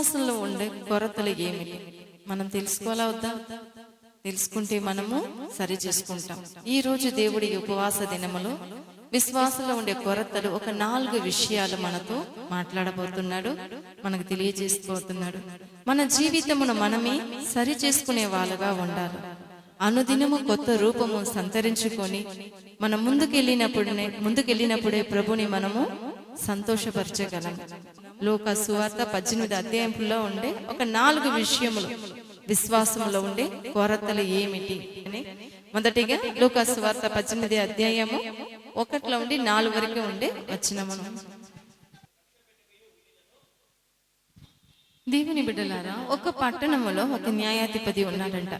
విశ్వాసంలో ఉండే కొరతలు ఏమిటి? మనం తెలుసుకోవాలా వద్దా? తెలుసుకుంటే మనము సరి చేసుకుంటాం. ఈ రోజు దేవుడి ఉపవాస దినములో విశ్వాసంలో ఉండే కొరతలు ఒక నాలుగు విషయాలు మనతో మాట్లాడబోతున్నాడు మనకు తెలియజేసిపోతున్నాడు. మన జీవితమును మనమే సరి చేసుకునే వాళ్ళగా ఉండాలి. అనుదినము కొత్త రూపము సంతరించుకొని మనం ముందుకెళ్ళినప్పుడే ముందుకెళ్ళినప్పుడే ప్రభుని మనము సంతోషపరచగలం. లోక సువార్త పద్దెనిమిది అధ్యాయంలో ఉండే ఒక నాలుగు విషయములు. విశ్వాసంలో ఉండే కొరతలు ఏమిటి అని. మొదటిగా లోక సువార్త పద్దెనిమిది అధ్యాయము ఒకటిలో ఉండి నాలుగు వరకు ఉండే వచ్చినము దేవుని బిడ్డలారా ఒక పట్టణములో ఒక న్యాయాధిపతి ఉన్నాడంట.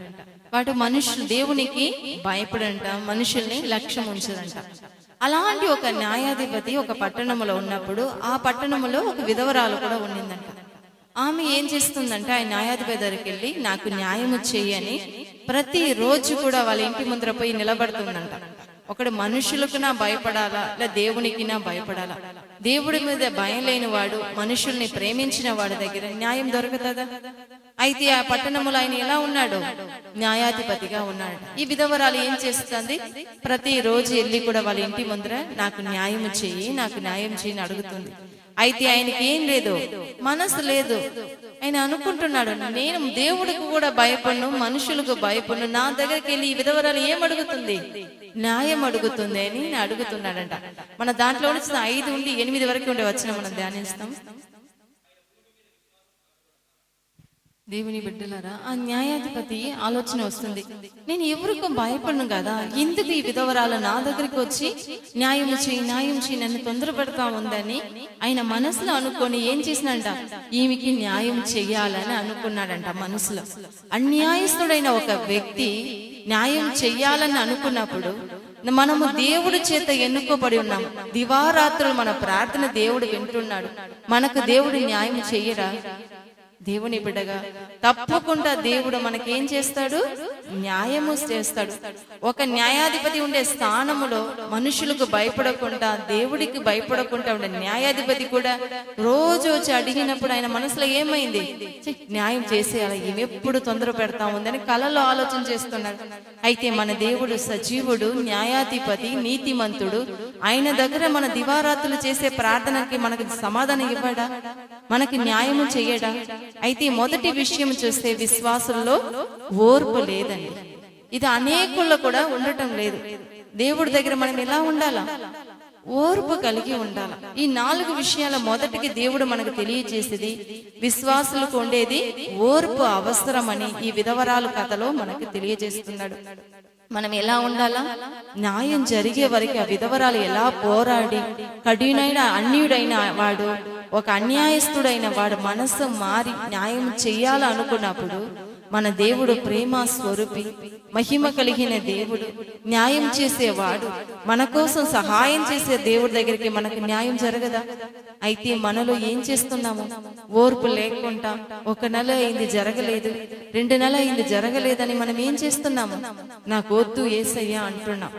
వాడు మనుషులు దేవునికి భయపడంట మనుషుల్ని లక్ష్యం ఉంచదంట అలాంటి ఒక న్యాయాధిపతి ఒక పట్టణములో ఉన్నప్పుడు ఆ పట్టణములో ఒక విధవరాలు కూడా ఉండిందంట. ఆమె ఏం చేస్తుందంటే ఆ న్యాయాధిపతి దగ్గరికి వెళ్ళి నాకు న్యాయము చేయని ప్రతి రోజు కూడా వాళ్ళ ఇంటి ముందర పోయి నిలబడుతుందంట. ఒకడు మనుషులకు నా భయపడాలా లేదా దేవునికి నా భయపడాలా? దేవుడి మీద భయం లేని వాడు మనుషుల్ని ప్రేమించిన వాడి దగ్గర న్యాయం దొరుకుతుందా? అయితే ఆ పట్టణములు ఆయన ఎలా ఉన్నాడు? న్యాయాధిపతిగా ఉన్నాడు. ఈ విధవరాలు ఏం చేస్తుంది? ప్రతి రోజు వెళ్ళి కూడా వాళ్ళ ఇంటి ముందర నాకు న్యాయం చేయి నాకు న్యాయం చేయని అడుగుతుంది. అయితే ఆయనకి ఏం లేదు. మనసు లేదు. ఆయన అనుకుంటున్నాడు నేను దేవుడికి కూడా భయపడను మనుషులకు భయపడను. నా దగ్గరికి వెళ్ళి ఈ విధవరాలు ఏం అడుగుతుంది? న్యాయం అడుగుతుంది అని నేను అడుగుతున్నాడంట. మన దాంట్లో నుంచి ఐదు ఉండి ఎనిమిది వరకు ఉండే వచ్చిన మనం ధ్యానిస్తాం. దేవుని బిడ్డలారా ఆ న్యాయాధిపతి ఆలోచన వస్తుంది. నేను ఎవరికో భయపడను కదా? ఎందుకు ఈ విధవరాలు నా దగ్గరికి వచ్చి న్యాయం చేయి న్యాయం చేయి నన్ను తొందర పెడతా ఉందని ఆయన మనసులో అనుకొని ఏం చేసినంట ఈమెకి న్యాయం చెయ్యాలని అనుకున్నాడంట మనసులో. అన్యాయస్తుడైన ఒక వ్యక్తి న్యాయం చెయ్యాలని అనుకున్నప్పుడు మనము దేవుడి చేత ఎన్నుకోబడి ఉన్నాం. దివారాత్రులు మన ప్రార్థన దేవుడు వింటున్నాడు. మనకు దేవుడు న్యాయం చెయ్యరా దేవుని బిడ్డగా. తప్పకుండా దేవుడు మనకేం చేస్తాడు? న్యాయము చేస్తాడు. ఒక న్యాయాధిపతి ఉండే స్థానములో మనుషులకు భయపడకుండా దేవుడికి భయపడకుండా ఉండే న్యాయాధిపతి కూడా రోజు వచ్చి అడిగినప్పుడు ఆయన మనసులో ఏమైంది? న్యాయం చేసేయాలి ఈమె ఎప్పుడు తొందర పెడతా ఉందని కలలో ఆలోచన చేస్తున్నాడు అయితే మన దేవుడు సజీవుడు న్యాయాధిపతి నీతిమంతుడు. ఆయన దగ్గర మన దివారాత్రులు చేసే ప్రార్థనకి మనకు సమాధానం ఇవ్వడా? మనకి న్యాయము చేయడా అయితే మొదటి విషయం చూస్తే విశ్వాసంలో ఓర్పు లేదని లేదండి ఇది అనేకుల్లో కూడా ఉండటం లేదు. దేవుడి దగ్గర మనం ఎలా ఉండాలా? ఓర్పు కలిగి ఉండాలి? ఈ నాలుగు విషయాల మొదటికి దేవుడు మనకు తెలియజేసేది విశ్వాసులకు ఉండేది ఓర్పు అవసరమని ఈ విధవరాలు కథలో మనకు తెలియజేస్తున్నాడు. మనం ఎలా ఉండాలా? న్యాయం జరిగే వరకు ఆ విధవరాలు ఎలా పోరాడి కఠినైన అన్యుడైన వాడు ఒక అన్యాయస్తుడైన వాడు మనస్సు మారి న్యాయం చేయాలనుకున్నప్పుడు మన దేవుడు ప్రేమ స్వరూపి మహిమ కలిగిన దేవుడు న్యాయం చేసేవాడు మన కోసం సహాయం చేసే దేవుడి దగ్గరికి మనకు న్యాయం జరగదా? అయితే మనలో ఏం చేస్తున్నాము? ఓర్పు లేకుండా ఒక నెల అయింది జరగలేదు రెండు నెల అయింది జరగలేదని మనం ఏం చేస్తున్నాము? నాకు వద్దు ఏసయ్యా అంటున్నాం.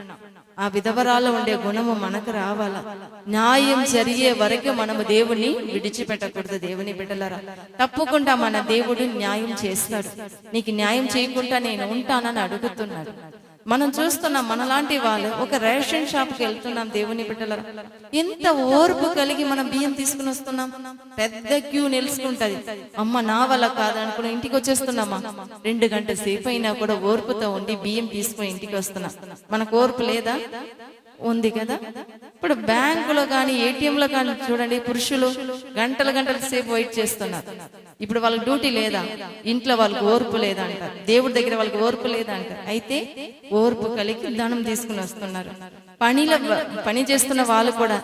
ఆ విధవరాలు ఉండే గుణము మనకు రావాలా. న్యాయం జరిగే వరకు మనము దేవుని విడిచిపెట్టకూడదు దేవుని బిడ్డలరా. తప్పకుండా మన దేవుడు న్యాయం చేస్తాడు. నీకు న్యాయం చేయకుండా నేను ఉంటానని అడుగుతున్నాడు. మనం చూస్తున్నాం మనలాంటి వాళ్ళు ఒక రేషన్ షాప్కి వెళ్తున్నాం దేవుని బిడ్డల ఎంత ఓర్పు కలిగి మనం బియ్యం తీసుకుని వస్తున్నాం. పెద్ద క్యూ నిలుచుకుంటది. అమ్మ నా వల్ల కాదనుకుని ఇంటికి వచ్చేస్తున్నామా? రెండు గంటల సేపు అయినా కూడా ఓర్పుతో ఉండి బియ్యం తీసుకుని ఇంటికి వస్తున్నాం. మనకు ఓర్పు లేదా? ఉంది కదా? ఇప్పుడు బ్యాంకులో కానీ ఏటీఎంలో కానీ చూడండి పురుషులు గంటల గంటల సేపు వెయిట్ చేస్తున్నారు. ఇప్పుడు వాళ్ళకి డ్యూటీ లేదా? ఇంట్లో వాళ్ళకి ఓర్పు లేదా అంటారు. దేవుడి దగ్గర వాళ్ళకి ఓర్పు లేదా అంటారు. అయితే ఓర్పు కలిగి ధనం తీసుకుని వస్తున్నారు. పనిలో పని చేస్తున్న వాళ్ళు కూడా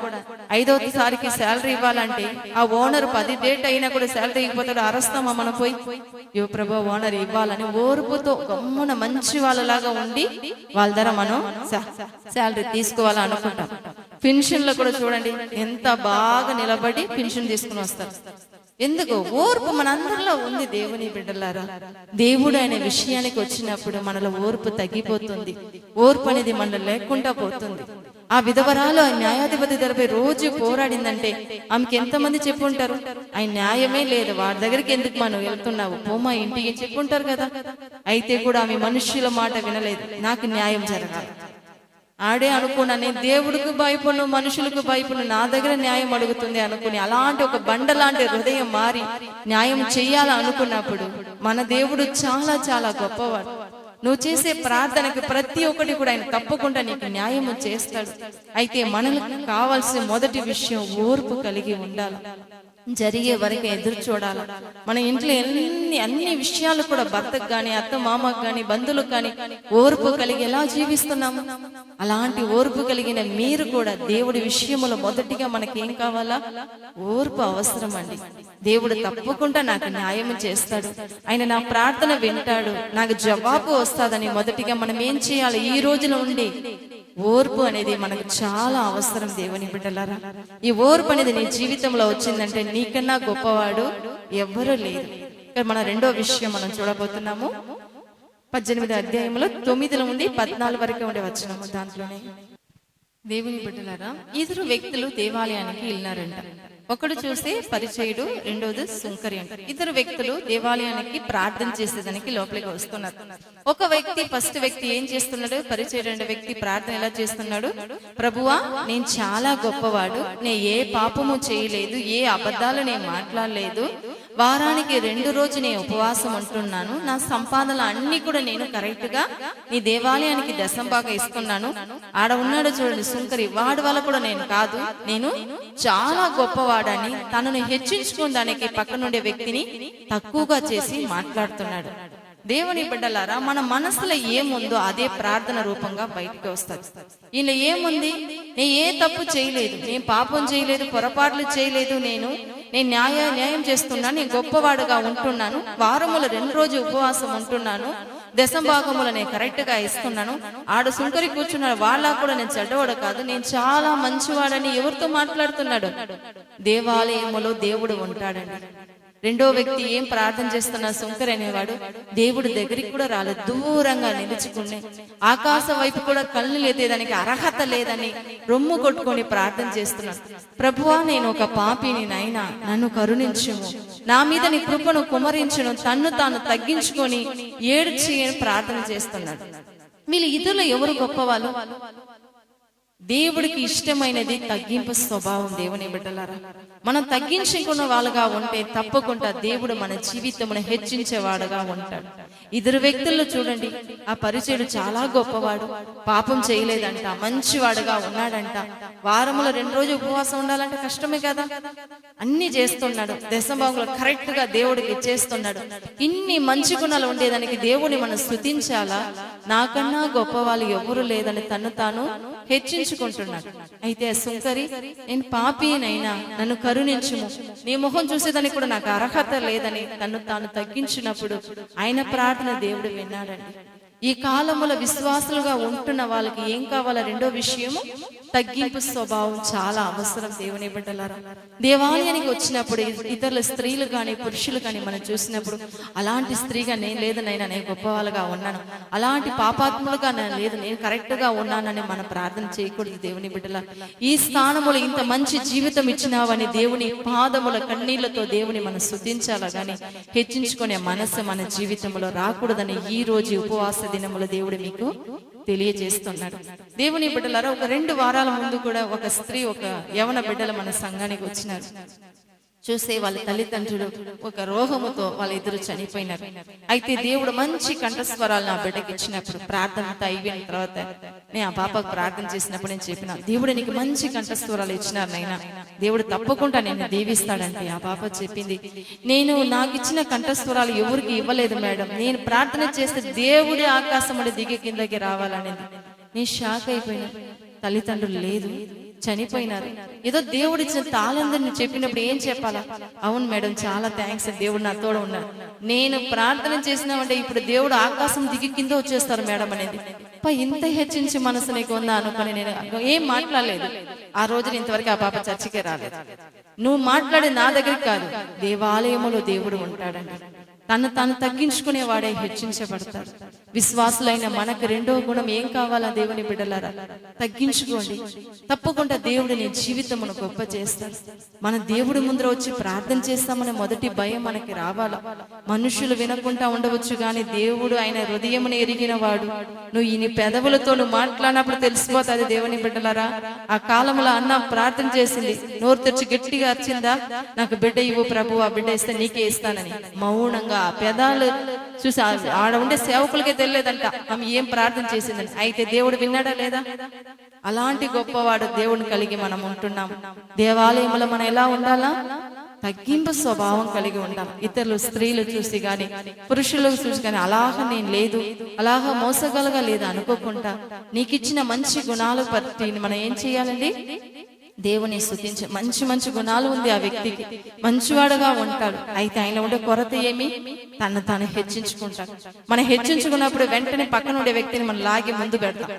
ఐదవ సారికి శాలరీ ఇవ్వాలంటే ఆ ఓనర్ పది డేట్ అయినా కూడా శాలరీ ఇవ్వకపోతాడు అరస్తామా మనం పోయి? యో ప్రభా ఓనర్ ఇవ్వాలని ఓర్పుతో గమ్మున మంచి వాళ్ళలాగా ఉండి వాళ్ళ ధర మనం శాలరీ తీసుకోవాలని అనుకుంటాం. పెన్షన్లో కూడా చూడండి ఎంత బాగా నిలబడి పెన్షన్ తీసుకుని వస్తారు. ఎందుకు? ఓర్పు మనందరిలో ఉంది దేవుని బిడ్డలారా. దేవుడు అనే విషయానికి వచ్చినప్పుడు మనలో ఓర్పు తగ్గిపోతుంది. ఓర్పు అనేది మనలో లేకుండా పోతుంది. ఆ విధవరాలు ఆ న్యాయాధిపతి ధరపై రోజు పోరాడిందంటే ఆమెకి ఎంతమంది చెప్పుంటారు ఆయన న్యాయమే లేదు. వాడి దగ్గరికి ఎందుకు మనం వెళ్తున్నావు? పోమా ఇంటికి చెప్పుంటారు కదా. అయితే కూడా ఆమె మనుష్యుల మాట వినలేదు. నాకు న్యాయం జరగాలి. ఆడే అనుకున్నాను నేను దేవుడికి భయపడు మనుషులకు భయపడు నా దగ్గర న్యాయం అడుగుతుంది అనుకుని అలాంటి ఒక బండ లాంటి హృదయం మారి న్యాయం చేయాలనుకున్నప్పుడు మన దేవుడు చాలా చాలా గొప్పవాడు. నువ్వు చేసే ప్రార్థనకి ప్రతి ఒక్కటి కూడా ఆయన తప్పకుండా నీకు న్యాయము చేస్తాడు. అయితే మనకు కావాల్సిన మొదటి విషయం ఓర్పు కలిగి ఉండాలి. జరిగే వరకు ఎదురు చూడాలి. మన ఇంట్లో ఎన్ని అన్ని విషయాలు కూడా భర్తకు కానీ అత్త మామకు కానీ బంధువులకు కానీ ఓర్పు కలిగి ఎలా జీవిస్తున్నాము? అలాంటి ఓర్పు కలిగిన మీరు కూడా దేవుడి విషయంలో మొదటిగా మనకి ఏం కావాలా? ఓర్పు అవసరం అండి. దేవుడు తప్పకుండా నాకు న్యాయం చేస్తాడు. ఆయన నా ప్రార్థన వింటాడు. నాకు జవాబు వస్తాదని మొదటిగా మనం ఏం చేయాలి? ఈ రోజున ఉండి ఓర్పు అనేది మనకు చాలా అవసరం దేవుని బిడ్డలారా. ఈ ఓర్పు అనేది నీ జీవితంలో వచ్చిందంటే నీకన్నా గొప్పవాడు ఎవ్వరూ లేరు. మన రెండో విషయం మనం చూడబోతున్నాము. పద్దెనిమిది అధ్యాయంలో తొమ్మిదిలో ఉండి పద్నాలుగు వరకు ఉండే వచ్చినాము దాంట్లోనే. దేవుని బిడ్డలారా ఇద్దరు వ్యక్తులు దేవాలయానికి వెళ్ళినారంట. ఒకడు చూస్తే పరిచయుడు రెండోది సుంకరి ఇద్దరు వ్యక్తులు దేవాలయానికి ప్రార్థన చేసేదానికి లోపలికి వస్తున్నారు. ఒక వ్యక్తి ఫస్ట్ వ్యక్తి ఏం చేస్తున్నాడు? పరిచయుడు రెండు వ్యక్తి ప్రార్థన ఎలా చేస్తున్నాడు? ప్రభువా నేను చాలా గొప్పవాడు. నేను ఏ పాపము చేయలేదు ఏ అబద్ధాలు నేను మాట్లాడలేదు. వారానికి రెండు రోజు నేను ఉపవాసం ఉంటున్నాను. నా సంపాదన అన్ని కూడా నేను కరెక్ట్గా నీ దేవాలయానికి దశంబాగా ఇస్తున్నాను. ఆడ ఉన్నాడు చూడండి సుంకరి. వాడి వల్ల కూడా నేను కాదు. నేను చాలా గొప్పవాడని తనను హెచ్చించుకోవడానికి పక్కనుండే వ్యక్తిని తక్కువగా చేసి మాట్లాడుతున్నాడు. దేవుని బిడ్డలారా మన మనసులో ఏముందో అదే ప్రార్థన రూపంగా బయటకు వస్తుంది. ఈయన ఏముంది? నేను ఏ తప్పు చేయలేదు. నేను పాపం చేయలేదు పొరపాట్లు చేయలేదు నేను నేను న్యాయ న్యాయం చేస్తున్నాను నేను గొప్పవాడుగా ఉంటున్నాను వారముల రెండు రోజు ఉపవాసం ఉంటున్నాను దశంభాగములు నేను కరెక్ట్గా ఇస్తున్నాను. ఆడ సుంకరి కూర్చున్నాడు వాళ్ళ కూడా నేను చెడ్డవాడు కాదు నేను చాలా మంచివాడని ఎవరితో మాట్లాడుతున్నాడు? దేవాలయములో దేవుడు ఉంటాడండి. రెండో వ్యక్తి ఏం ప్రార్థన చేస్తున్న శంకర్ అనేవాడు దేవుడి దగ్గరికి కూడా రాలేదు. దూరంగా నిలుచుకునే ఆకాశం వైపు కూడా కళ్ళు లేదేదానికి అర్హత లేదని రొమ్ము కొట్టుకొని ప్రార్థన చేస్తున్నాడు ప్రభువా నేను ఒక పాపిని నైనా నన్ను కరుణించుము. నా మీద నీ కృపను కుమరించును తన్ను తాను తగ్గించుకొని ఏడ్చి ప్రార్థన చేస్తున్నాడు. వీళ్ళు ఇతరులు ఎవరు గొప్పవాళ్ళు? దేవుడికి ఇష్టమైనది తగ్గింపు స్వభావం దేవుని బిడ్డలారా. మనం తగ్గించుకున్న వాళ్ళగా ఉంటే తప్పకుండా దేవుడు మన జీవితమును హెచ్చించేవాడుగా ఉంటాడు. ఇద్దరు వ్యక్తుల్లో చూడండి ఆ పరిచయుడు చాలా గొప్పవాడు పాపం చేయలేదంట మంచివాడుగా ఉన్నాడంట. వారములో రెండు రోజు ఉపవాసం ఉండాలంటే కష్టమే కదా. అన్ని చేస్తున్నాడు దశభాగంలో కరెక్ట్గా దేవుడికి ఇచ్చేస్తున్నాడు ఇన్ని మంచి గుణాలు ఉండేదానికి దేవుని మనం స్థుతించాలా నాకన్నా గొప్ప వాళ్ళు ఎవరు లేదని తను తాను హెచ్చించుకుంటున్నాడు అయితే సుంకరి నేను పాపినైనా నన్ను కరుణించుము. నీ మొహం చూసేదానికి కూడా నాకు అర్హత లేదని తను తాను తగ్గించినప్పుడు ఆయన ప్రార్థన దేవుడు విన్నాడండి. ఈ కాలముల విశ్వాసులుగా ఉంటున్న వాళ్ళకి ఏం కావాలా? రెండో విషయము తగ్గింపు స్వభావం చాలా అవసరం దేవుని బిడ్డలారా. దేవాలయానికి వచ్చినప్పుడు ఇతరుల స్త్రీలు కానీ పురుషులు కానీ మనం చూసినప్పుడు అలాంటి స్త్రీగా నేను లేదనైనా నేను గొప్పవాళ్ళుగా ఉన్నాను. అలాంటి పాపాత్ములుగా నేను లేదు నేను కరెక్ట్గా ఉన్నానని మనం ప్రార్థన చేయకూడదు దేవుని బిడ్డల ఈ స్థానములు ఇంత మంచి జీవితం ఇచ్చినావని దేవుని పాదముల కన్నీళ్ళతో దేవుని మనం శుద్ధించాలా కానీ హెచ్చించుకునే మనసు మన జీవితంలో రాకూడదని ఈ రోజు ఉపవాస దినముల దేవుడు మీకు తెలియజేస్తున్నాడు. దేవుని బిడ్డలారా ఒక రెండు వారాల ముందు కూడా ఒక స్త్రీ ఒక యవన బిడ్డలు మన సంఘానికి వచ్చినారు. చూసే వాళ్ళ తల్లిదండ్రులు ఒక రోగముతో వాళ్ళ ఇద్దరు చనిపోయినారు. అయితే దేవుడు మంచి కంఠస్వరాలు నా బిడ్డకి ఇచ్చినప్పుడు ప్రార్థన అయిపోయిన తర్వాత నేను ఆ పాపకు ప్రార్థన చేసినప్పుడు నేను చెప్పిన దేవుడు నీకు మంచి కంఠస్వరాలు ఇచ్చినారు నైనా దేవుడు తప్పకుండా నేను దీవిస్తాడంటే ఆ పాప చెప్పింది. నేను నాకు ఇచ్చిన కంఠస్వరాలు ఎవరికి ఇవ్వలేదు మేడం. నేను ప్రార్థన చేస్తే దేవుడే ఆకాశముడి దిగి కిందకి రావాలనేది. నేను షాక్ అయిపోయినా. తల్లిదండ్రులు లేదు. చనిపోయినారు. ఏదో దేవుడు ఇచ్చిన తాళందని చెప్పినప్పుడు ఏం చెప్పాలా? అవును మేడం చాలా థ్యాంక్స్ దేవుడు నా తోడు ఉన్నాడు నేను ప్రార్థన చేసినామంటే ఇప్పుడు దేవుడు ఆకాశం దిగి కింద వచ్చేస్తారు మేడం అనేది. ఇంత హెచ్చించి మనసు నీకు ఉందా అనుకుని నేను ఏం మాట్లాడలేదు. ఆ రోజున ఇంతవరకు ఆ పాప చర్చికే రాలేదు. నువ్వు మాట్లాడే నా దగ్గరికి కాదు. దేవాలయములో దేవుడు ఉంటాడండి. తను తాను తగ్గించుకునేవాడే హెచ్చించబడతాడు. విశ్వాసులైన మనకు రెండో గుణం ఏం కావాలా దేవుని బిడ్డలారా? తగ్గించుకోండి. తప్పకుండా దేవుడు నీ జీవితమును గొప్ప చేస్తాడు మన దేవుడి ముందర వచ్చి ప్రార్థన చేస్తామనే మొదటి భయం మనకి రావాలా? మనుషులు వినకుండా ఉండవచ్చు కానీ దేవుడు ఆయన హృదయమును ఎరిగిన వాడు. నువ్వు ఈ నీ పెదవులతో నువ్వు మాట్లాడినప్పుడు తెలిసిపోతుంది దేవుని బిడ్డలారా? ఆ కాలంలో అన్న ప్రార్థన చేసింది. నోరు తెచ్చి గట్టిగా వచ్చిందా నాకు బిడ్డ ఇవ్వు ప్రభు ఆ బిడ్డ ఇస్తే నీకే ఇస్తానని. మౌనంగా ఆ పెదాలు చూసి ఆడ ఉండే సేవకులకే తెలియదంట ఆమె ఏం ప్రార్థన చేసిందని. అయితే దేవుడు విన్నాడా లేదా? అలాంటి గొప్పవాడు దేవుడిని కలిగి మనం ఉంటున్నాం. దేవాలయంలో మనం ఎలా ఉండాలా? తగ్గింపు స్వభావం కలిగి ఉండాలి. ఇతరులు స్త్రీలు చూసి గాని పురుషులు చూసి గాని అలాగ నేను లేదు అలాగ మోసగలగా లేదు అనుకోకుండా నీకు ఇచ్చిన మంచి గుణాలు బట్టి మనం ఏం చేయాలండి? దేవుని స్థుతించి మంచి మంచి గుణాలు ఉంది ఆ వ్యక్తికి. మంచివాడుగా ఉంటాడు. అయితే ఆయన ఉండే కొరత ఏమి? తను తాను హెచ్చించుకుంటాడు. మనం హెచ్చించుకున్నప్పుడు వెంటనే పక్కన ఉండే వ్యక్తిని మనం లాగి ముందు పెడతాం.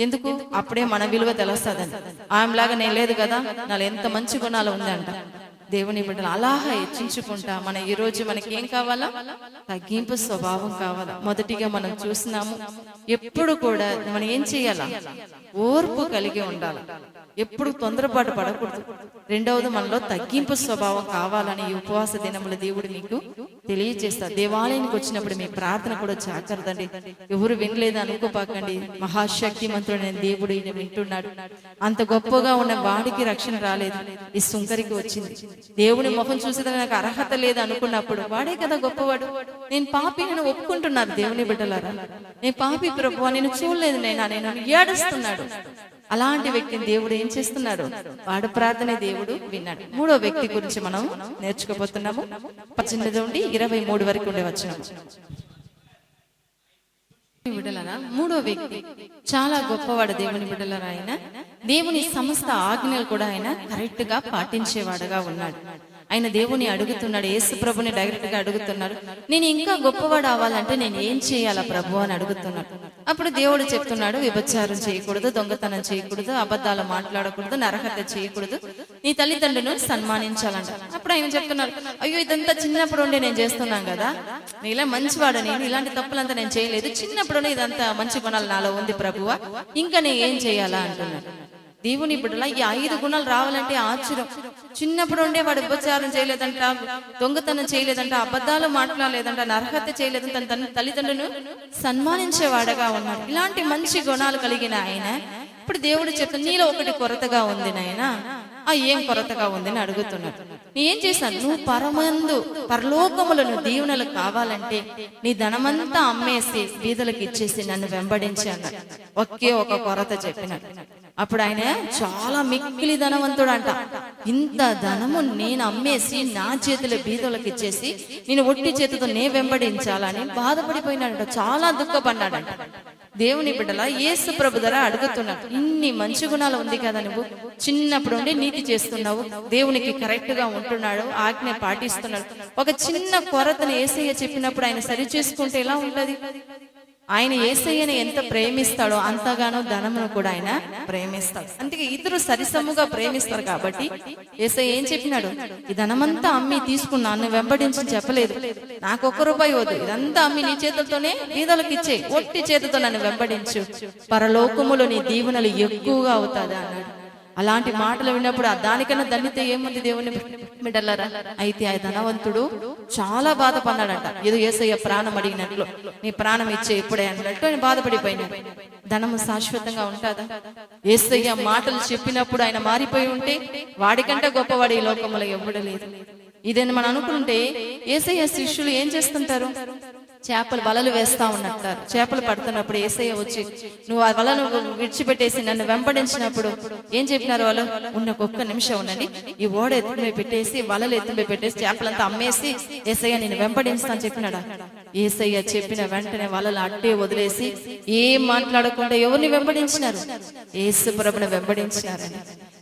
ఎందుకు? అప్పుడే మన విలువ తెలుస్తుందని ఆమెలాగా నేను లేదు కదా? నాలో ఎంత మంచి గుణాలు ఉందంట దేవుని బిడ్డలు అలాగా హెచ్చించుకుంటా. మన ఈ రోజు మనకి ఏం కావాలా? తగ్గింపు స్వభావం కావాలా? మొదటిగా మనం చూసినాము ఎప్పుడు కూడా మనం ఏం చేయాలా? ఓర్పు కలిగి ఉండాలి? ఎప్పుడు తొందరపాటు పడకూడదు. రెండవది మనలో తగ్గింపు స్వభావం కావాలని ఈ ఉపవాస దినముల దేవుడు మీకు తెలియజేస్తా. దేవాలయానికి వచ్చినప్పుడు మీ ప్రార్థన కూడా జాగ్రత్తండి. ఎవరు వినలేదు అనుకోపాకండి. మహాశక్తిమంతుడైన దేవుడు ఈయన వింటున్నాడు. అంత గొప్పగా ఉన్న వాడికి రక్షణ రాలేదు. ఈ సుంకరికి వచ్చింది. దేవుని ముఖం చూసేదని నాకు అర్హత లేదు అనుకున్నప్పుడు వాడే కదా గొప్పవాడు. నేను పాపి నేను ఒప్పుకుంటున్నాను దేవుని బిడ్డలారా. నేను పాపి ప్రభు నేను చూడలేదు నేను నేను ఏడుస్తున్నాడు. అలాంటి వ్యక్తిని దేవుడు ఏం చేస్తున్నాడు? వాడు ప్రార్థన దేవుడు విన్నాడు. మూడో వ్యక్తి గురించి మనం నేర్చుకోబోతున్నాము. పద్దెనిమిది నుండి ఇరవై మూడు వరకు ఉండే వచ్చిన బిడ్డలరా మూడో వ్యక్తి చాలా గొప్పవాడు దేవుని బిడ్డలరా ఆయన. దేవుని సమస్త ఆజ్ఞలు కూడా ఆయన కరెక్ట్గా పాటించేవాడుగా ఉన్నాడు. ఆయన దేవుని అడుగుతున్నాడు యేసు ప్రభుని డైరెక్ట్గా అడుగుతున్నాడు నేను ఇంకా గొప్పవాడు అవ్వాలంటే నేను ఏం చేయాలా ప్రభు అని అడుగుతున్నాడు. అప్పుడు దేవుడు చెప్తున్నాడు విభచారం చేయకూడదు దొంగతనం చేయకూడదు అబద్ధాలు మాట్లాడకూడదు నరహత్య చేయకూడదు నీ తల్లిదండ్రులను సన్మానించాలంట. అప్పుడు ఆయన చెప్తున్నాడు అయ్యో ఇదంతా చిన్నప్పుడు ఉండే నేను చేస్తున్నాను కదా. నీలా మంచివాడు నేను ఇలాంటి తప్పులంతా నేను చేయలేదు. చిన్నప్పుడు ఇదంతా మంచి గుణాలు నాలో ఉంది ప్రభువా. ఇంకా నేను ఏం చేయాలా? అంటున్నాడు. దేవుని బిడ్డల ఈ ఐదు గుణాలు రావాలంటే ఆశ్చర్యం. చిన్నప్పుడు ఉండే వాడు ఉపచారం చేయలేదంట దొంగతనం చేయలేదంట అబద్ధాలు మాట్లాడలేదంట నరహత్య చేయలేదంట తన తన తల్లిదండ్రులను సన్మానించేవాడగా ఉన్నాడు. ఇలాంటి మంచి గుణాలు కలిగిన ఆయన ఇప్పుడు దేవుడు చెప్తాను నీలో ఒకటి కొరతగా ఉంది నాయన. ఆ ఏం కొరతగా ఉందని అడుగుతున్నాడు. నీ ఏం చేశాను? నువ్వు పరమందు పరలోకములను దీవెనలు కావాలంటే నీ ధనమంతా అమ్మేసి బీదలకు ఇచ్చేసి నన్ను వెంబడించి అన్నాడు ఒకే ఒక కొరత చెప్పినాడు అప్పుడు ఆయన చాలా మిక్కిలి ధనవంతుడు అంట ఇంత ధనము నేను అమ్మేసి నా చేతిలో బీదలకు ఇచ్చేసి నేను ఒట్టి చేతితో నే వెంబడించాలని బాధపడిపోయినాడంట. చాలా దుఃఖపడ్డాడంట. దేవుని బిడ్డల ఏసు ప్రభు ధర అడుగుతున్నాడు. ఇన్ని మంచి గుణాలు ఉంది కదా నువ్వు? చిన్నప్పుడు ఉండి నీతి చేస్తున్నావు. దేవునికి కరెక్ట్గా ఉంటున్నాడు. ఆజ్ఞ పాటిస్తున్నాడు. ఒక చిన్న కొరతను ఏసయ్య చెప్పినప్పుడు ఆయన సరి చేసుకుంటే ఎలా ఉంటది? ఆయన ఏసయ్యని ఎంత ప్రేమిస్తాడో అంతగానో ధనమును కూడా ఆయన ప్రేమిస్తాడు. అందుకే ఇద్దరు సరిసముగా ప్రేమిస్తారు కాబట్టి ఏసయ్య ఏం చెప్పినాడు? ఈ ధనమంతా అమ్మి తీసుకున్నాను వెంబడించి చెప్పలేదు. నాకు ఒక్క రూపాయి వద్దు. ఇదంతా అమ్మి నీ చేతులతోనే బీదలకు ఇచ్చే ఒట్టి చేతితో నన్ను వెంబడించు. పరలోకములో నీ దీవెనలు ఎక్కువగా అవుతాది అన్నాడు. అలాంటి మాటలు విన్నప్పుడు ఆ దానికన్నా దండితే ఏముంది దేవుని బిడ్డలరా? అయితే ఆ ధనవంతుడు చాలా బాధపడ్డాడంట. ఏదో ఏసయ్య ప్రాణం అడిగినట్లు. నీ ప్రాణం ఇచ్చే ఇప్పుడే అన్నట్టు ఆయన బాధపడిపోయినా ధనము శాశ్వతంగా ఉంటుందా? ఏసయ్య మాటలు చెప్పినప్పుడు ఆయన మారిపోయి ఉంటే వాడికంటే గొప్పవాడు ఈ లోకంలో ఎవ్వడు లేదు. ఇదని మనం అనుకుంటే ఏసయ్య శిష్యులు ఏం చేస్తుంటారు? చేపలు వలలు వేస్తా ఉన్నట్టారు చేపలు పడుతున్నప్పుడు ఏసయ్య వచ్చి నువ్వు ఆ వలను విడిచిపెట్టేసి నన్ను వెంబడించినప్పుడు ఏం చెప్పినారు వాళ్ళు? ఉన్న ఒక్క నిమిషం ఉండండి. ఈ ఓడ ఎత్తుమే పెట్టేసి వలలు ఎత్తుమే పెట్టేసి చేపలంతా అమ్మేసి ఏసయ్య నేను వెంబడిస్తాను చెప్పినాడా? ఏసయ్య చెప్పిన వెంటనే వాళ్ళని అట్టే వదిలేసి ఏం మాట్లాడకుండా ఎవరిని వెంబడించినారు? ఏసు ప్రభుని వెంబడించినారని.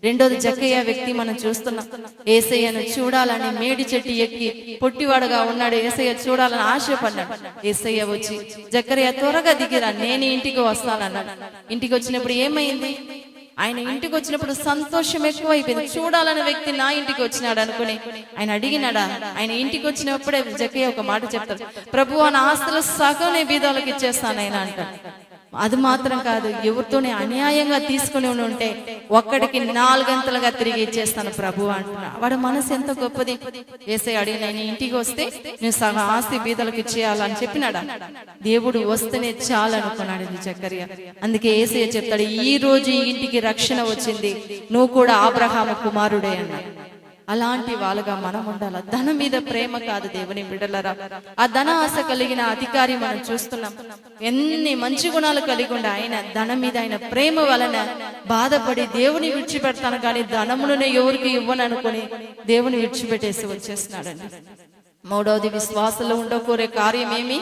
రెండోది జక్కయ్య వ్యక్తి మనం చూస్తున్నాం. ఏసయ్యను చూడాలని మేడి చెట్టు ఎక్కి పొట్టివాడుగా ఉన్నాడు. ఏసయ్య చూడాలని ఆశపడ్డాడు. ఏసయ్య వచ్చి జక్కయ్య త్వరగా దిగిరా నేను ఇంటికి వస్తానన్నాడు. ఇంటికి వచ్చినప్పుడు ఏమైంది? ఆయన ఇంటికి వచ్చినప్పుడు సంతోషం ఎక్కువ అయిపోయింది వ్యక్తి నా ఇంటికి వచ్చినాడు అనుకుని ఆయన అడిగినాడా? ఆయన ఇంటికి వచ్చినప్పుడే జక్కయ్య ఒక మాట చెప్తాడు. ప్రభు నా ఆస్తులు సగం నీ బీదోళ్ళకి ఇచ్చేస్తాను ఆయన అంటాడు. అది మాత్రం కాదు ఎవరితోనే అన్యాయంగా తీసుకుని ఉంటే ఒక్కడికి నాలుగంతలుగా తిరిగి ఇచ్చేస్తాను ప్రభు అంటున్నా. వాడు మనసు ఎంత గొప్పది? వేసే అడిగిన నేను ఇంటికి వస్తే నేను సగం ఆస్తి బీదలకు ఇచ్చేయాలని చెప్పినాడా? దేవుడు వస్తేనే చాలనుకున్నాడు ఇది చక్కర్య అందుకే ఏసయ్య చెప్తాడు ఈ రోజు ఈ ఇంటికి రక్షణ వచ్చింది. నువ్వు కూడా ఆబ్రహామ కుమారుడే అన్నాడు. అలాంటి వాళ్ళగా మనం ఉండాలి? ధనం మీద ప్రేమ కాదు దేవుని బిడలరా ఆ ధన ఆశ కలిగిన అధికారి మనం చూస్తున్నాం. ఎన్ని మంచి గుణాలు కలిగి ఉండే ఆయన ధనం మీద ఆయన ప్రేమ వలన బాధపడి దేవుని విడిచిపెడతాను కానీ ధనములను ఎవరికి ఇవ్వను దేవుని విడిచిపెట్టేసి వచ్చేస్తున్నాడండి. మూడవది విశ్వాసంలో ఉండకూరే కార్యం ఏమి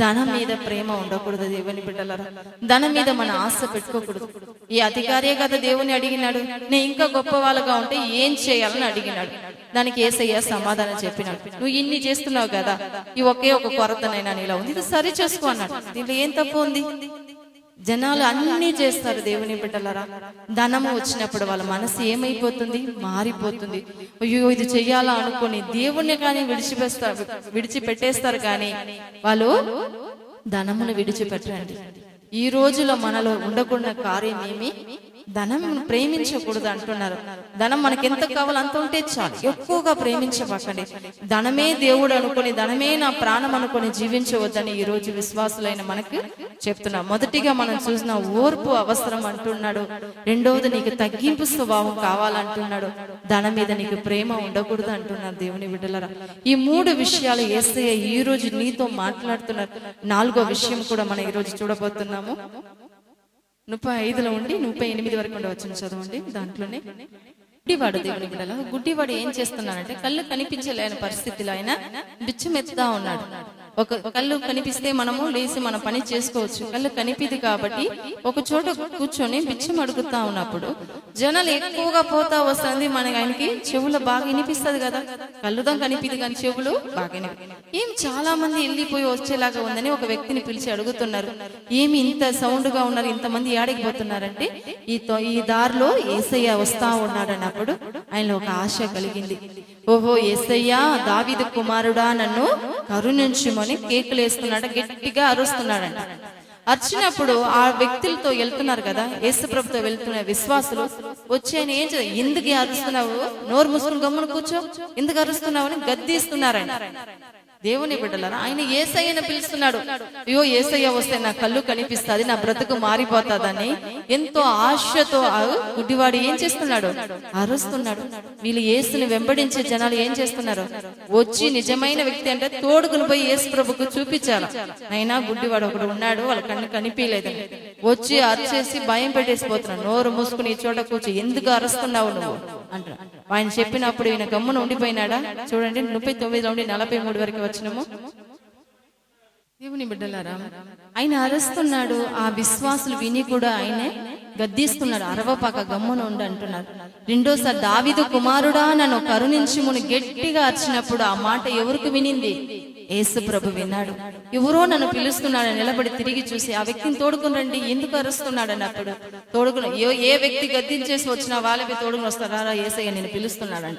ధనం మీద ప్రేమ ఉండకూడదు దేవుని బిడ్డలరా. ధనం మీద మన ఆశ పెట్టుకోకూడదు. ఈ అధికారే కదా దేవుని అడిగినాడు. నేను ఇంకా గొప్ప వాళ్ళగా ఉంటే ఏం చేయాలని అడిగినాడు. దానికి ఏసయ్య సమాధానం చెప్పినాడు. నువ్వు ఇన్ని చేస్తున్నావు కదా. ఈ ఒకే ఒక కొరతనైనా నీలో ఉంది. ఇది సరి చేసుకో అన్నాడు. దీంట్లో ఏం తప్పు ఉంది? జనాలు అన్నీ చేస్తారు దేవుని బిడ్డలరా. ధనము వచ్చినప్పుడు వాళ్ళ మనసు ఏమైపోతుంది? మారిపోతుంది. అయ్యో ఇది చెయ్యాలా అనుకొని దేవుణ్ణి కానీ విడిచిపెస్తారు విడిచిపెట్టేస్తారు కానీ వాళ్ళు ధనమును విడిచిపెట్టండి ఈ రోజులో మనలో ఉండకుండా కార్యం ఏమి ధనం ప్రేమించకూడదు అంటున్నారు. ధనం మనకి ఎంత కావాలో అంత ఉంటే చాలు. ఎక్కువగా ప్రేమించబాకండి ధనమే దేవుడు అనుకొని ధనమే నా ప్రాణం అనుకొని జీవించవద్దని ఈ రోజు విశ్వాసులైన మనకు చెప్తున్నా. మొదటిగా మనం చూసిన ఓర్పు అవసరం అంటున్నాడు. రెండవది నీకు తగ్గింపు స్వభావం కావాలంటున్నాడు. ధనం మీద నీకు ప్రేమ ఉండకూడదు అంటున్నారు దేవుని బిడ్డలరా. ఈ మూడు విషయాలు ఏసయ్య ఈ రోజు నీతో మాట్లాడుతున్నారు. నాలుగో విషయం కూడా మనం ఈ రోజు చూడబోతున్నాము. ముప్పై ఐదులో ఉండి ముప్పై ఎనిమిది వరకు ఉండవచ్చు చదవండి దాంట్లోనే. గుడ్డివాడు దేవుని బిడ్డల గుడ్డివాడు ఏం చేస్తున్నాడంటే కళ్ళు కనిపించలేని పరిస్థితిలో ఆయన బిచ్చమెత్తా ఉన్నాడు. ఒక కళ్ళు కనిపిస్తే మనము లేచి మన పని చేసుకోవచ్చు. కళ్ళు కనిపిది కాబట్టి ఒక చోట కూర్చొని బిచ్చం అడుగుతా ఉన్నప్పుడు జనాలు ఎక్కువగా పోతా వస్తుంది మనకి ఆయనకి. చెవులు బాగా వినిపిస్తుంది కదా. కళ్ళుదాం కనిపిది కానీ చెవులు బాగా ఏం చాలా మంది వెళ్ళిపోయి వచ్చేలాగా ఉందని ఒక వ్యక్తిని పిలిచి అడుగుతున్నారు. ఏమి ఇంత సౌండ్గా ఉన్నారు ఇంతమంది ఏడికి పోతున్నారంటే ఈ ఈ దారిలో ఏసయ్య వస్తా ఉన్నాడు అన్నప్పుడు ఆయనలో ఒక ఆశ కలిగింది. ఓహో ఎస్సయ్యా దావిద కుమారుడా నన్ను కరుణించుమని కేకులు వేస్తున్నాడు గట్టిగా అరుస్తున్నాడంట. అర్చినప్పుడు ఆ వ్యక్తులతో వెళ్తున్నారు కదా యేసుప్రభుతో వెళ్తున్న విశ్వాసులు వచ్చి ఆయన ఏం ఎందుకు అరుస్తున్నావు? నోరు ముసుకుని గమ్మున కూర్చో ఎందుకు అరుస్తున్నావు? అని గద్దీస్తున్నారంట. దేవుని బిడ్డలారా ఆయన ఏసయ్యను పిలుస్తున్నాడు. అయ్యో ఏసయ్య వస్తే నా కళ్ళు కనిపిస్తుంది నా బ్రతుకు మారిపోతాదని ఎంతో ఆశతో గుడ్డివాడు ఏం చేస్తున్నాడు? అరుస్తున్నాడు. వీళ్ళు ఏసుని వెంబడించే జనాలు ఏం చేస్తున్నారు? వచ్చి నిజమైన వ్యక్తి అంటే తోడుకుని పోయి ఏసు ప్రభుకు చూపించాలి. అయినా గుడ్డివాడు ఒకడు ఉన్నాడు వాళ్ళ కన్ను కనిపించలేదు. వచ్చి అరిచేసి భయం పెట్టేసిపోతున్నాడు. నోరు మూసుకుని చోట కూర్చో ఎందుకు అరుస్తున్నావు నువ్వు? అంటారు ఆయన చెప్పినప్పుడు ఈయన గమ్మున ఉండిపోయినాడా? చూడండి ముప్పై తొమ్మిదిలో ఉండి నలభై మూడు వరకు వచ్చినాము దేవుని బిడ్డలారా ఆయన అరుస్తున్నాడు ఆ విశ్వాసులు విని కూడా ఆయనే గద్దిస్తున్నాడు అరవపాక గమ్మున ఉండి అంటున్నారు. రెండోసారి దావిదు కుమారుడా నన్ను కరుణించుముని గట్టిగా అరిచినప్పుడు ఆ మాట ఎవరికి వినింది? యేసు ప్రభు విన్నాడు. ఎవరో నన్ను పిలుస్తున్నాడు నిలబడి తిరిగి చూసి ఆ వ్యక్తిని తోడుకుని రండి ఎందుకు అరుస్తున్నాడు అప్పుడు తోడుకుని ఏ- ఏ వ్యక్తి గద్దించేసి వచ్చినా వాళ్ళకి తోడుకుని వస్తారా. ఏసయ్య నేను పిలుస్తున్నాడంట.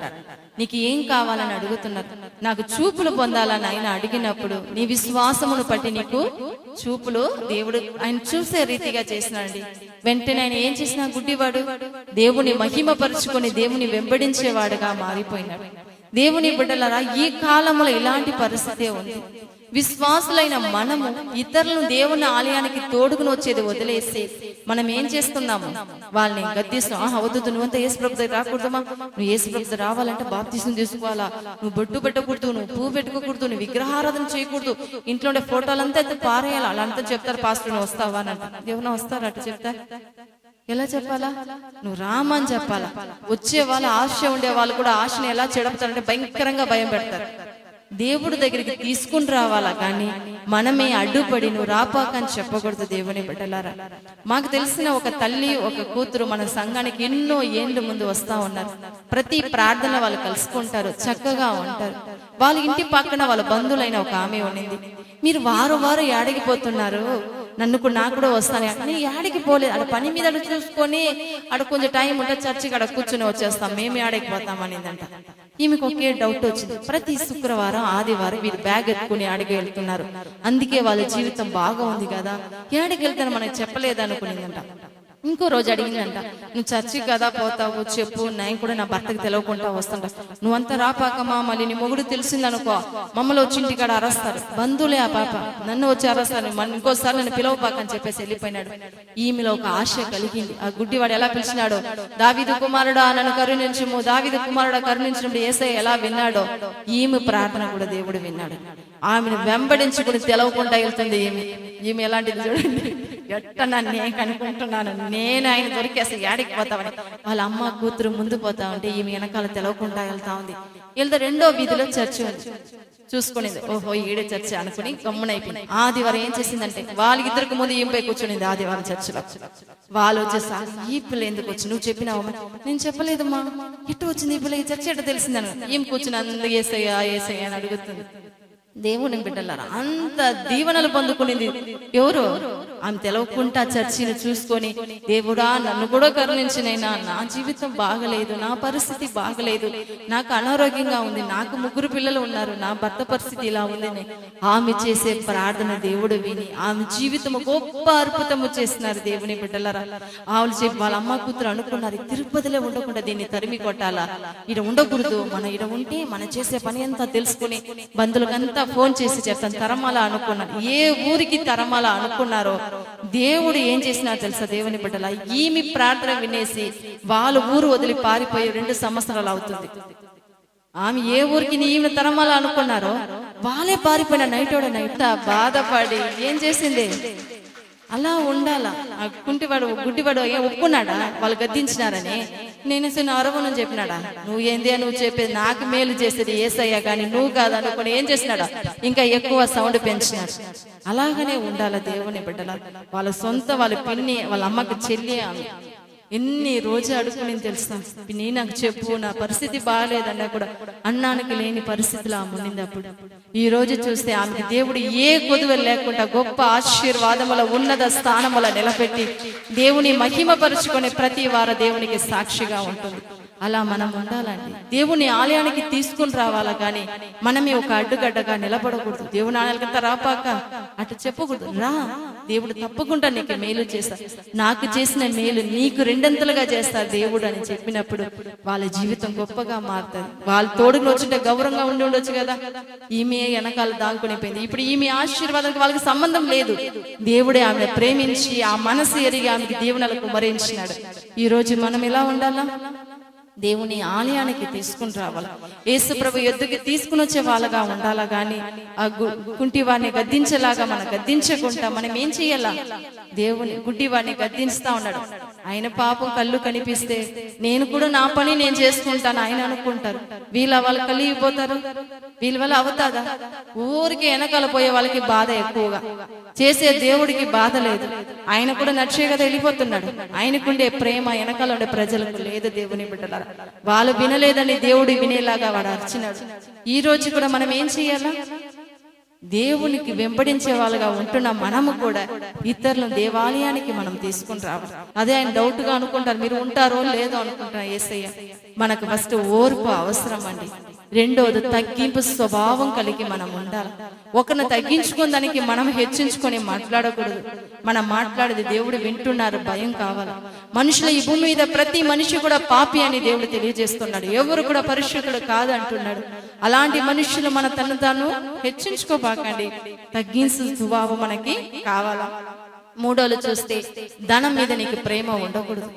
నీకు ఏం కావాలని అడుగుతున్నారు? నాకు చూపులు పొందాలని ఆయన అడిగినప్పుడు నీ విశ్వాసమును బట్టి నీకు చూపులు దేవుడు ఆయన చూసే రీతిగా చేసినాడండి. వెంటనే ఆయన ఏం చేసినా గుడ్డివాడు. దేవుని మహిమపరుచుకొని దేవుని వెంబడించేవాడుగా మారిపోయినాడు. దేవుని బిడ్డలరా ఈ కాలంలో ఇలాంటి పరిస్థితి ఉంది. విశ్వాసులైన మనము ఇతరులను దేవుని ఆలయానికి తోడుకుని వచ్చేది వదిలేసి మనం ఏం చేస్తున్నాము? వాళ్ళని గద్దిస్తున్నాం ఆహా వద్దు నువ్వంతా ఏసు ప్రభు దగ్గర రాకూడదమ్మా. నువ్వు ఏసు రావాలంటే బాప్తీసం తీసుకోవాలా? నువ్వు బొట్టు పెట్టకూడదు నువ్వు పువ్వు పెట్టుకోకూడదు నువ్వు విగ్రహారాధన చేయకూడదు. ఇంట్లో ఉండే ఫోటోలంతా అయితే పారేయాలి. అలా అంతా చెప్తారు పాస్టర్ నువ్వు వస్తావా? అని అంటారు. ఏమన్నా వస్తారా? అట్లా చెప్తారు. ఎలా చెప్పాలా? నువ్వు రామని చెప్పాలా? వచ్చే వాళ్ళు ఆశ ఉండే వాళ్ళు కూడా ఆశని ఎలా చెడపుతారంటే భయంకరంగా భయం పెడతారు. దేవుడి దగ్గరికి తీసుకుని రావాలా కానీ మనమే అడ్డుపడి నువ్వు రాపాకని చెప్పకూడదు దేవుని బిడ్డలారా. మాకు తెలిసిన ఒక తల్లి ఒక కూతురు మన సంఘానికి ఎన్నో ఏళ్ళు ముందు వస్తా ఉన్నారు. ప్రతి ప్రార్థన వాళ్ళు కలుసుకుంటారు చక్కగా ఉంటారు. వాళ్ళ ఇంటి పక్కన వాళ్ళ బంధువులైన ఒక ఆమె ఉండింది మీరు వారు వారు ఏడగిపోతున్నారు నన్ను కూడా నాకు కూడా వస్తాను. నేను యాడికి పోలేదు. ఆడ పని మీద చూసుకొని ఆడ కొంచెం టైం ఉంటే చర్చికి ఆడ కూర్చొని వచ్చేస్తాం. మేమే ఆడకి పోతాం అనిందంట. ఈమెకు ఒకే డౌట్ వచ్చింది. ప్రతి శుక్రవారం ఆదివారం వీరు బ్యాగ్ ఎత్తుకుని ఆడికి వెళ్తున్నారు. అందుకే వాళ్ళ జీవితం బాగా ఉంది కదా. ఏడికి వెళ్తాను మనకి చెప్పలేదు అనుకునిందంట. ఇంకో రోజు అడిగిందంట నువ్వు చర్చి కదా పోతావు చెప్పు నేను కూడా నా భర్తకి తెలవకుండా వస్తాను నువ్వంతా రాపాకమా మళ్ళీ నీ మొగుడు తెలిసిందనుకో మమ్మల్ని వచ్చి ఇంటికాడ అరస్తారు. బంధువులే ఆ పాప. నన్ను వచ్చి అరస్తారు మన ఇంకోసారి నన్ను పిలవపాక అని చెప్పేసి వెళ్ళిపోయినాడు. ఈమెలో ఒక ఆశ కలిగింది. ఆ గుడ్డివాడు ఎలా పిలిచినాడో దావిదు కుమారుడా నన్ను కరుణించము దావిదు కుమారుడా కరుణించినప్పుడు ఏసై ఎలా విన్నాడో ఈమె ప్రార్థన కూడా దేవుడు విన్నాడు. ఆమెను వెంబడించుకుని తెలవకుండా వెళ్తుంది ఈమె. ఈమె ఎలాంటిది చూడండి. ఎట్టనా నేను కనుకుంటున్నాను నేను ఆయన దొరికేసి యాడికి పోతామని వాళ్ళ అమ్మ కూతురు ముందు పోతా ఉంటే ఈమె వెనకాల తెలవకుండా వెళ్తా ఉంది. వెళ్తే రెండో వీధిలో చర్చి ఉంది. చూసుకునేది ఓహో ఈడే చర్చ అనుకుని గమ్మునైపోయింది. ఆదివారం ఏం చేసిందంటే వాళ్ళకిద్దరికి ముందు ఈమెపై పోయి కూర్చునింది ఆదివారం చర్చలో. వాళ్ళు వచ్చేసా ఈ పిల్ల ఎందుకు వచ్చి? నువ్వు చెప్పినావమ్మా నేను చెప్పలేదమ్మా. ఎటు వచ్చింది ఈ పిల్ల? ఈ చర్చ ఎట్ట తెలిసిందని. ఈమె కూర్చుని అందు ఏసయ్యా ఏసయ్యా అని అడుగుతుంది. దేవుని బిడ్డలారా అంత దీవెనలు పొందుకునింది ఎవరు? ఆమె తెలవకుండా చర్చిని చూసుకొని దేవుడా నన్ను కూడా కరుణించినైనా నా జీవితం బాగలేదు నా పరిస్థితి బాగలేదు నాకు అనారోగ్యంగా ఉంది నాకు ముగ్గురు పిల్లలు ఉన్నారు నా భర్త పరిస్థితి ఇలా ఉందని ఆమె చేసే ప్రార్థన దేవుడు విని ఆమె జీవితం గొప్ప అద్భుతము చేస్తున్నారు దేవుని బిడ్డలరా. ఆవులు చెప్పి వాళ్ళ అమ్మ కూతురు అనుకున్నారు తిరుపతిలో ఉండకుండా దీన్ని తరిమి కొట్టాలా? ఇడ ఉండకూడదు మన ఇడ ఉంటే మనం చేసే పని అంతా తెలుసుకుని బంధువులకంతా ఫోన్ చేసి చెప్తాను తరమాల అనుకున్నారు. ఏ ఊరికి తరమాల అనుకున్నారో దేవుడు ఏం చేసినా తెలుసా దేవుని బిడ్డల? ఈమె ప్రార్థన వినేసి వాళ్ళ ఊరు వదిలి పారిపోయి రెండు సంవత్సరాలు అవుతుంది. ఆమె ఏ ఊరికి ఈమె తరమాల అనుకున్నారో? వాళ్ళే పారిపోయిన నైట్ నైట్ బాధపడి ఏం చేసింది? అలా ఉండాలా? ఆ కుంటివాడు గుడ్డివాడు ఏ ఒప్పుకున్నాడా? వాళ్ళు గద్దించినారని. నేను అసలు అరవనని చెప్పినాడా? నువ్వు ఏంది నువ్వు చెప్పేది నాకు మేలు చేసేది ఏసయ్యా కానీ నువ్వు కాదు అనుకుని ఏం చేసినాడా? ఇంకా ఎక్కువ సౌండ్ పెంచినాడు. అలాగనే ఉండాలా దేవుని బిడ్డల? వాళ్ళ సొంత వాళ్ళ పిన్ని వాళ్ళ అమ్మకి చెల్లి ఎన్ని రోజు అడుగుని తెలుసా? నీ నాకు చెప్పు నా పరిస్థితి బాగాలేదన్నా కూడా అన్నానికి లేని పరిస్థితిలో ఆమె ఉండింది అప్పుడు. ఈ రోజు చూస్తే ఆమెకి దేవుడు ఏ కొదువ లేకుండా గొప్ప ఆశీర్వాదముల ఉన్నత స్థానముల నిలబెట్టి దేవుని మహిమపరుచుకొని ప్రతి వార దేవునికి సాక్షిగా ఉంటుంది. అలా మనం ఉండాలండి. దేవుని ఆలయానికి తీసుకుని రావాలా కానీ మనమే ఒక అడ్డుగడ్డగా నిలబడకూడదు. దేవుని ఆలయాలకంతా రాపాక అటు చెప్పకూడదు. రా దేవుడు తప్పకుండా నీకు మేలు చేస్తా. నాకు చేసిన మేలు నీకు రెండంతలుగా చేస్తా దేవుడు అని చెప్పినప్పుడు వాళ్ళ జీవితం గొప్పగా మారుతుంది. వాళ్ళ తోడుగా వచ్చింటే గౌరవంగా ఉండి ఉండొచ్చు కదా. ఈమె వెనకాల దాక్కుని పోయింది. ఇప్పుడు ఈమె ఆశీర్వాదానికి వాళ్ళకి సంబంధం లేదు. దేవుడే ఆమె ప్రేమించి ఆ మనసు ఎరిగి ఆమెకి దీవెనలకు మరించినాడు ఈ రోజు మనం ఎలా ఉండాలా? దేవుని ఆలయానికి తీసుకుని రావాలి. యేసు ప్రభు ఎద్దుకి తీసుకుని వచ్చే వాళ్ళగా ఉండాలా గాని ఆ గు- గద్దించేలాగా మనం గద్దించకుండా మనం ఏం చెయ్యాలా దేవుని గుడ్డి వాడిని గద్దించుతా ఉన్నాడు. ఆయన పాపం కళ్ళు కనిపిస్తే నేను కూడా నా పని నేను చేసుకుంటాను ఆయన అనుకుంటారు. వీళ్ళ వాళ్ళు కలిగిపోతారు వీళ్ళ వల్ల అవుతాదా? ఊరికి వెనకాల పోయే వాళ్ళకి బాధ ఎక్కువగా. చేసే దేవుడికి బాధ లేదు. ఆయన కూడా నడిచే కదా వెళ్ళిపోతున్నాడు. ఆయనకుండే ప్రేమ వెనకాల ఉండే ప్రజలకు లేదు దేవుని బిడ్డలారా. వాళ్ళు వినలేదని దేవుడు వినేలాగా వాడు అర్చినాడు. ఈ రోజు కూడా మనం ఏం చేయాలా? దేవునికి వెంబడించే వాళ్ళగా ఉంటున్న మనము కూడా ఇతరులను దేవాలయానికి మనం తీసుకుని రావాలి. అదే ఆయన డౌట్గా అనుకుంటారు మీరు ఉంటారో లేదో అనుకుంటున్నా ఏసయ్య. మనకు ఫస్ట్ ఓర్పు అవసరం అండి రెండోది తగ్గింపు స్వభావం కలిగి మనం ఉండాలి. ఒకరిని తగ్గించుకున్న దానికి మనం హెచ్చించుకొని మాట్లాడకూడదు. మనం మాట్లాడేది దేవుడు వింటున్నారు భయం కావాలి. మనుషుల ఈ భూమి మీద ప్రతి మనిషి కూడా పాపి అని దేవుడు తెలియజేస్తున్నాడు. ఎవరు కూడా పరిశుద్ధుడు కాదు అంటున్నాడు. అలాంటి మనుషులు మన తను తాను హెచ్చించుకోబాకండి. తగ్గించు స్వభావం మనకి కావాలా? మూడోలు చూస్తే ధనం మీద నీకు ప్రేమ ఉండకూడదు.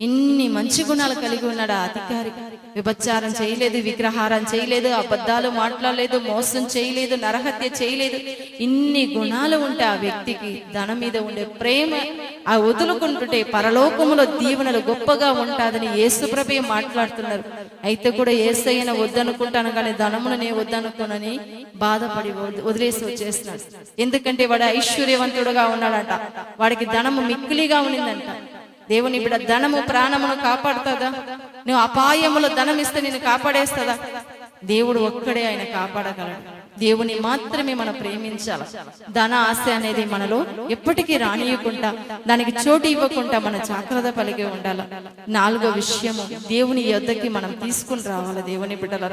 ఇన్ని మంచి గుణాలు కలిగి ఉన్నాడు అధికారి. విభచారం చేయలేదు విగ్రహారం చేయలేదు అబద్ధాలు మాట్లాడలేదు మోసం చేయలేదు నరహత్య చేయలేదు. ఇన్ని గుణాలు ఉంటే ఆ వ్యక్తికి ధనం మీద ఉండే ప్రేమ ఆ వదులుకుంటుంటే పరలోకములో దీవెనలు గొప్పగా ఉంటాదని యేసుప్రభే మాట్లాడుతున్నారు. అయితే కూడా ఏసైన వద్దనుకుంటాను కానీ ధనమును నేను వద్దనుకోనని బాధపడి వదిలేసి వచ్చేస్తున్నాడు. ఎందుకంటే వాడు ఐశ్వర్యవంతుడుగా ఉన్నాడంట. వాడికి ధనము మిక్కిలిగా ఉన్నిందంట దేవుని బిడ్డ ధనము ప్రాణమును కాపాడుతుందా? నువ్వు అపాయములో ధనం ఇస్తే నేను కాపాడేస్తుందా? దేవుడు ఒక్కడే ఆయన కాపాడగలడు. దేవుని మాత్రమే మనం ప్రేమించాలి. ధన ఆశ అనేది మనలో ఎప్పటికీ రానియకుండా దానికి చోటు ఇవ్వకుండా మన జాగ్రత్త పలిగి ఉండాలి. నాలుగో విషయము దేవుని యొద్దకి మనం తీసుకుని రావాలి దేవుని బిడ్డల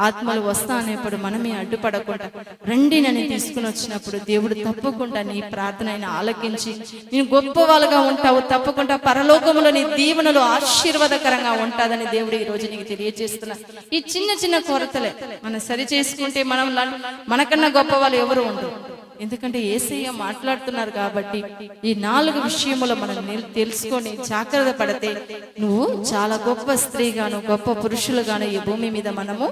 ఆత్మలు వస్తా అనేప్పుడు మనమే అడ్డుపడకుండా రండి నన్ను తీసుకుని వచ్చినప్పుడు దేవుడు తప్పకుండా నీ ప్రార్థన ఆలకించి నేను గొప్ప వాళ్ళగా ఉంటావు తప్పకుండా పరలోకములో నీ దీవెనలు ఆశీర్వాదకరంగా ఉంటాదని దేవుడు ఈ రోజు నీకు తెలియజేస్తున్నా. ఈ చిన్న చిన్న కొరతలే మనం సరి చేసుకుంటే మనం మనకన్నా గొప్ప వాళ్ళు ఎవరు ఉండరు. ఎందుకంటే ఏసయ్య మాట్లాడుతున్నారు కాబట్టి ఈ నాలుగు విషయములు మనం తెలుసుకొని జాగ్రత్త పడితే నువ్వు చాలా గొప్ప స్త్రీగాను గొప్ప పురుషులుగాను ఈ భూమి మీద మనము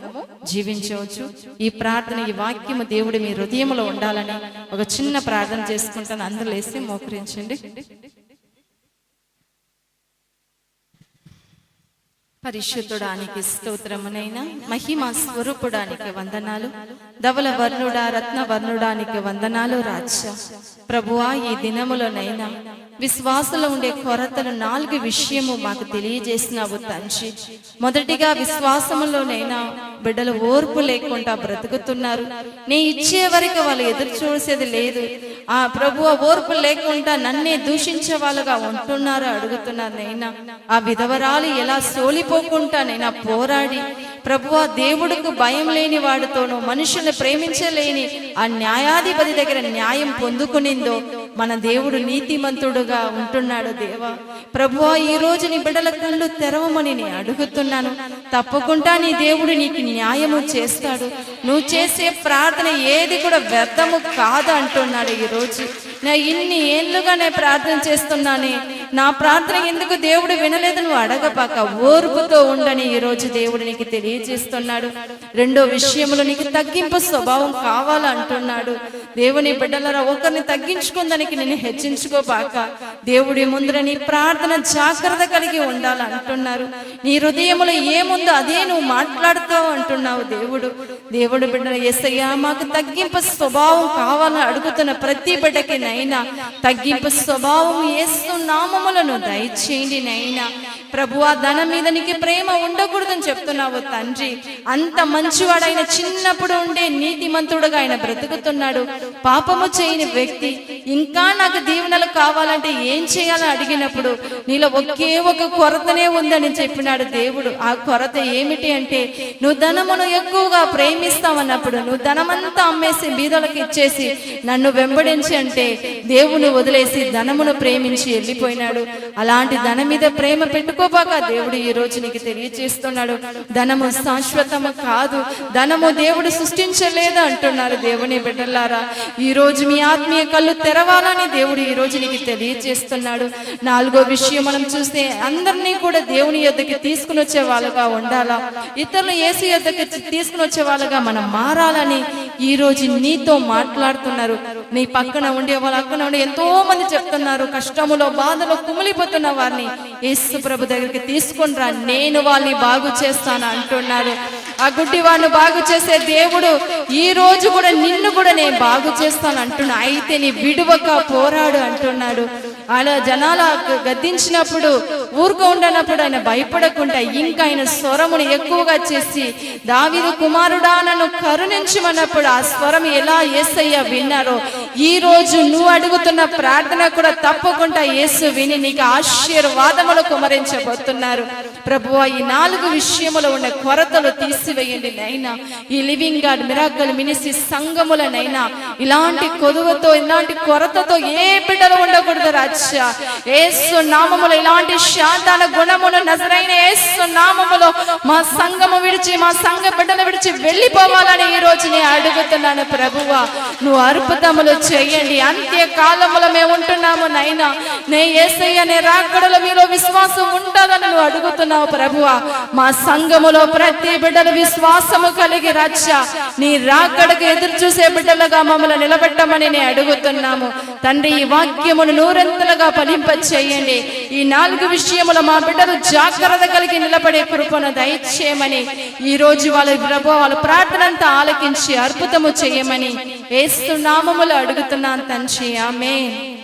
జీవించవచ్చు. ఈ ప్రార్థన ఈ వాక్యము దేవుడి మీ హృదయంలో ఉండాలని ఒక చిన్న ప్రార్థన చేసుకుంటాను. అందరూ వేసి మోకరించండి. పరిశుద్ధుడానికి స్తోత్రమునైనా మహిమ స్వరూపుడానికి వందనాలు. ధవల వర్ణుడా రత్న వర్ణుడానికి వందనాలు రాజ్య ప్రభువా ఈ దినములోనైనా విశ్వాసంలో ఉండే కొరతలు నాలుగు విషయము మాకు తెలియజేసినావు తండ్రి. మొదటిగా విశ్వాసములోనైనా బిడ్డలు ఓర్పు లేకుండా బ్రతుకుతున్నారు. నీ ఇచ్చే వరకు వాళ్ళు ఎదురు చూసేది లేదు. ఆ ప్రభు ఓర్పు లేకుండా నన్నే దూషించే వాళ్ళుగా ఉంటున్నారు అడుగుతున్నారు నైనా. ఆ విధవరాలు ఎలా సోలిపోకుండా నైనా పోరాడి ప్రభువ దేవుడికి భయం లేని వాడితోనూ మనుషుల్ని ప్రేమించలేని ఆ న్యాయాధిపతి దగ్గర న్యాయం పొందుకునిందో మన దేవుడు నీతిమంతుడుగా ఉంటున్నాడు దేవా. ప్రభువా ఈ రోజు నీ బిడ్డల కళ్ళు తెరవమని నేను అడుగుతున్నాను. తప్పకుండా నీ దేవుడు నీకు న్యాయము చేస్తాడు. నువ్వు చేసే ప్రార్థన ఏది కూడా వ్యర్థము కాదు అంటున్నాడు ఈ రోజు. నా ఇన్ని ఏళ్ళుగా నేను ప్రార్థన చేస్తున్నానే నా ప్రార్థన ఎందుకు దేవుడు వినలేదు నువ్వు అడగపాక ఓర్పుతో ఉండని ఈ రోజు దేవుడు నీకు తెలియజేస్తున్నాడు. రెండో విషయంలో నీకు తగ్గింపు స్వభావం కావాలంటున్నాడు. దేవుని బిడ్డలరా ఒకరిని తగ్గించుకుందానికి నేను హెచ్చించుకోపాక దేవుడి ముందర నీ ప్రార్థన జాగ్రత్త కలిగి ఉండాలంటున్నారు. నీ హృదయంలో ఏముందో అదే నువ్వు మాట్లాడుతావు అంటున్నావు దేవుడు. దేవుడు బిడ్డ ఎస్సయ్యా మాకు తగ్గింపు స్వభావం కావాలని అడుగుతున్న ప్రతి బిడ్డకి నైనా తగ్గింపు స్వభావం వేస్తున్నాము పాపములను దయచేయండి నైనా ప్రభు ఆ ధనం మీద నీకు ప్రేమ ఉండకూడదని చెప్తున్నావు తండ్రి. అంత మంచివాడైన చిన్నప్పుడు ఉండే నీతిమంతుడుగా ఆయన బ్రతుకుతున్నాడు. పాపము చేయని వ్యక్తి. ఇంకా నాకు దీవెనలు కావాలంటే ఏం చేయాలని అడిగినప్పుడు నీలో ఒకే ఒక కొరతనే ఉందని చెప్పినాడు దేవుడు. ఆ కొరత ఏమిటి అంటే నువ్వు ధనమును ఎక్కువగా ప్రేమిస్తావన్నప్పుడు నువ్వు ధనమంతా అమ్మేసి బీదలకు ఇచ్చేసి నన్ను వెంబడించి అంటే దేవుని వదిలేసి ధనమును ప్రేమించి వెళ్ళిపోయినాడు. అలాంటి ధనం మీద ప్రేమ పెట్టుకోబాక దేవుడు ఈ రోజు నీకు తెలియచేస్తున్నాడు. ధనము శాశ్వతము కాదు. ధనము దేవుడు సృష్టించలేదు అంటున్నారు దేవుని బిడ్డలారా. ఈ రోజు మీ ఆత్మీయ కళ్ళు తెరవాలని దేవుడు ఈ రోజు నీకు తెలియచేస్తున్నాడు. నాలుగో విషయం మనం చూస్తే అందరినీ కూడా దేవుని యొద్దకి తీసుకుని వచ్చే వాళ్ళుగా ఉండాలా? ఇతరులు ఏసు యొద్దకి తీసుకుని వచ్చే వాళ్ళుగా మనం మారాలని ఈ రోజు నీతో మాట్లాడుతున్నారు. నీ పక్కన ఉండే వాళ్ళ పక్కన ఉండే ఎంతో మంది చెప్తున్నారు కష్టములో బాధలో కుమిలిపోతున్న వారిని. యేసు ప్రభు దగ్గరికి తీసుకొని రా నేను వాళ్ళని బాగు చేస్తాను అంటున్నారు ఆ గుడ్డి వాడిని బాగు చేసే దేవుడు ఈ రోజు కూడా నిన్ను కూడా నేను బాగు చేస్తాను అంటున్నా అయితే నీ విడువక పోరాడు అంటున్నాడు. ఆయన జనాల గద్దించినప్పుడు ఊరుకో ఉండనప్పుడు ఆయన భయపడకుండా ఇంకా ఆయన స్వరమును ఎక్కువగా చేసి దావిదు కుమారుడా నన్ను కరుణించమన్నప్పుడు ఆ స్వరం ఎలా ఏసయ్య విన్నారో ఈ రోజు నువ్వు అడుగుతున్న ప్రార్థన కూడా తప్పకుండా యేసు విని నీకు ఆశీర్వాదములు కుమరించబోతున్నారు. ప్రభువా ఈ నాలుగు విషయములో ఉన్న కొరతలు తీసివేయండి నైనా ఈ లివింగ్ గాడ్ మిరాకల్ మినిసి సంఘములనైనా ఇలాంటి కొదువతో ఇలాంటి కొరతతో ఏ బిడ్డలు ఉండకూడదు ఏసు నామములో ఇలాంటి శాంతాల గుణములు నజరైన ఏసు నామములో మా సంఘము విడిచి మా సంఘ బిడ్డలు విడిచి వెళ్ళిపోవాలని ఈ రోజు నేను అడుగుతున్నాను ప్రభువా. నువ్వు అద్భుతములు చేయండి. అంత్య కాలములో మేము ఉంటున్నాము నైనా నే ఏసయ్య నే రాకడలో మీలో విశ్వాసం ఉంటుందని నువ్వు అడుగుతున్నావు ప్రభువా. మా సంఘములో ప్రతి బిడ్డలు విశ్వాసము కలిగి రచ్చ నీ రాకడకు ఎదురు చూసే బిడ్డలుగా మమ్మల్ని నిలబెట్టమని నేను అడుగుతున్నాము. తండ్రి ఈ వాక్యమును నూరంతలుగా ఫలింప చేయండి ఈ నాలుగు విషయముల మా బిడ్డలు జాగ్రత్త కలిగి నిలబడే కృపను దయచేయమని ఈ రోజు వాళ్ళ ప్రభు వాళ్ళ ప్రార్థన అంతా ఆలకించి అద్భుతము చేయమని వేస్తున్నామములు అడుగుతున్నాను తండ్రి. ఆమె